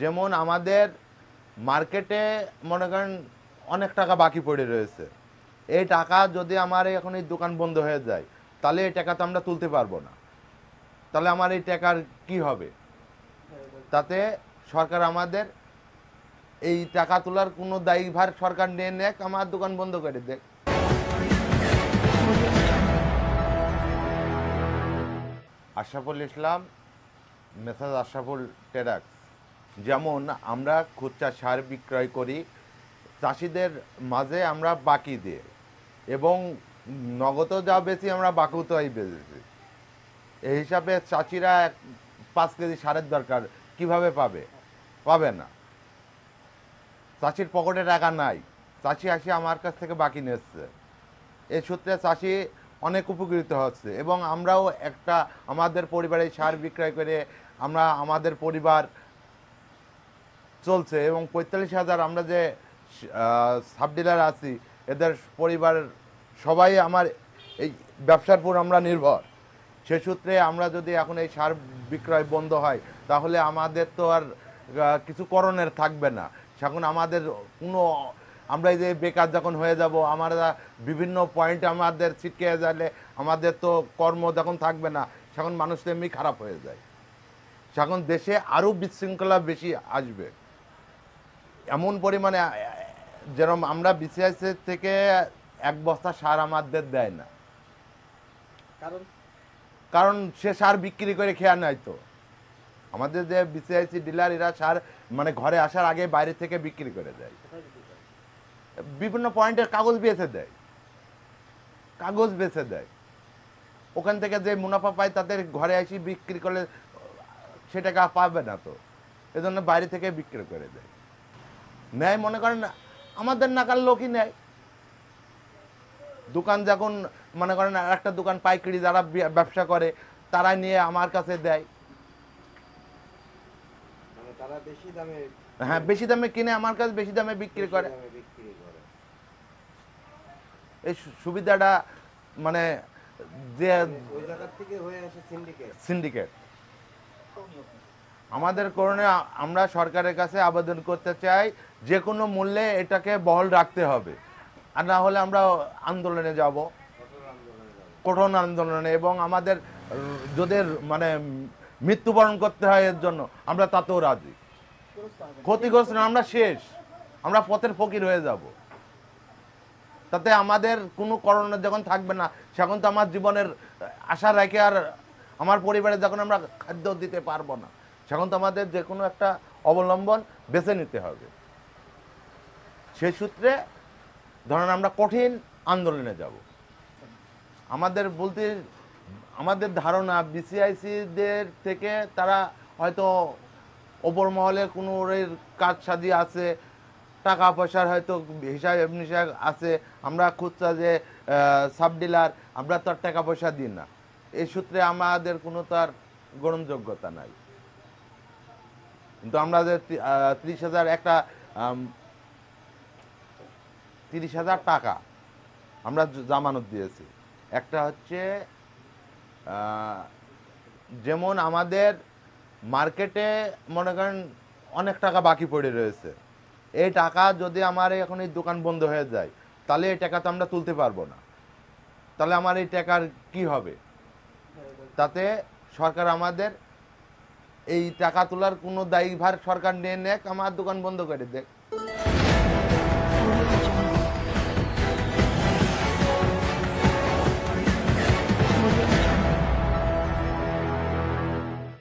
যেমন আমাদের মার্কেটে মনে করেন অনেক টাকা বাকি পড়ে রয়েছে। এই টাকা যদি আমার এখন এই দোকান বন্ধ হয়ে যায়, তাহলে এই টাকা তো আমরা তুলতে পারব না। তাহলে আমার এই টাকার কি হবে? তাতে সরকার আমাদের এই টাকা তোলার কোনো দায়ীভার সরকার নিয়ে নেক, আমার দোকান বন্ধ করে দেখ আশরাফুল ইসলাম, মেসাজ আশরাফুল টেরাক্স। যেমন আমরা খুচরা সার বিক্রয় করি, চাষিদের মাঝে আমরা বাকি দিয়ে এবং নগদ যা বেশি আমরা বাকুতাই বেচেছি। এই হিসাবে চাষিরা এক পাঁচ কেজি সারের দরকার, কীভাবে পাবে? পাবে না। চাষির পকেটে টাকা নাই। চাষি আসে আমার কাছ থেকে বাকি নিচ্ছে। এই সূত্রে চাষি অনেক উপকৃত হচ্ছে এবং আমরাও একটা আমাদের পরিবারে সার বিক্রয় করে আমরা আমাদের পরিবার চলছে এবং পঁয়তাল্লিশ হাজার আমরা যে সাব ডিলার আছি, এদের পরিবার সবাই আমার এই ব্যবসার উপর আমরা নির্ভর। সে সূত্রে আমরা যদি এখন এই সার বিক্রয় বন্ধ হয়, তাহলে আমাদের তো আর কিছু করণের থাকবে না। এখন আমাদের কোনো, আমরা যে বেকার যখন হয়ে যাব, আমরা বিভিন্ন পয়েন্ট আমাদের ছিটকে গেলে আমাদের তো কর্ম যখন থাকবে না। সেখন মানুষ এমনি খারাপ হয়ে যায়। তখন দেশে আরও বিশৃঙ্খলা বেশি আসবে। এমন পরিমাণে যেরকম আমরা বিসিআইসি থেকে এক বস্তা সার আমাদের দেয় না। কারণ? কারণ সে সার বিক্রি করে খেয়া নেয় তো। আমাদের যে বিসিআইসি ডিলার এরা সার মানে ঘরে আসার আগে বাইরে থেকে বিক্রি করে দেয়? বিভিন্ন পয়েন্টের কাগজ বেছে দেয়। কাগজ বেছে দেয়। ওখান থেকে যে মুনাফা পায় তাদের ঘরে এসে বিক্রি করলে সে টাকা পাবে না তো। এজন্য বাইরে থেকে বিক্রি করে দেয়। নেয় মনে করেন আমাদের নাকাল লোকই নেয়। দোকান যখন মনে করেন আর একটা দোকান পাইকারি যারা ব্যবসা করে তারা নিয়ে আমার কাছে দেয়। মানে হ্যাঁ বেশি দামে কিনে আমার কাছে বেশি দামে বিক্রি করে। এই সুবিধাটা মানে যে ওই জায়গা থেকে আসে সিন্ডিকেট সিন্ডিকেট আমাদের কারণে আমরা সরকারের কাছে আবেদন করতে চাই যে কোনো মূল্যে এটাকে বহল রাখতে হবে। আর না হলে আমরা আন্দোলনে যাব। কঠোর আন্দোলনে এবং আমাদের যদি মানে মৃত্যুবরণ করতে হয় এর জন্য আমরা তাতেও রাজি। ক্ষতিগ্রস্ত না, আমরা শেষ। আমরা পথের ফকির হয়ে যাব। তাতে আমাদের কোনো করোনা যখন থাকবে না সেখন তো আমার জীবনের আশা রেখে আর আমার পরিবারে যখন আমরা খাদ্য দিতে পারব না। সেখন তো আমাদের যে কোনো একটা অবলম্বন বেছে নিতে হবে। সে সূত্রে ধরেন আমরা কঠিন আন্দোলনে যাব। আমাদের বলতে, আমাদের ধারণা বিসিআইসিদের থেকে তারা হয়তো ওপর মহলে কোনো কাজ সাজি আছে, টাকা পয়সার হয়তো হিসাব নিসাব আছে, আমরা খুচরা যে সাব ডিলার আমরা তো আর টাকা পয়সা দিই না। এই সূত্রে আমাদের কোনো তার গ্রহণযোগ্যতা নাই। কিন্তু আমরা যে ত্রিশ হাজার একটা তিরিশ হাজার টাকা আমরা জামানত দিয়েছি। একটা হচ্ছে যেমন আমাদের মার্কেটে মনে করেন অনেক টাকা বাকি পড়ে রয়েছে। এই টাকা যদি আমার এখন এই দোকান বন্ধ হয়ে যায়, তাহলে এই টাকা তো আমরা তুলতে পারব না। তাহলে আমার এই টাকার কি হবে? তাতে সরকার আমাদের এই টাকা তোলার কোনো দায়ীভার সরকার নিয়ে নেক আমার দোকান বন্ধ করে দেখ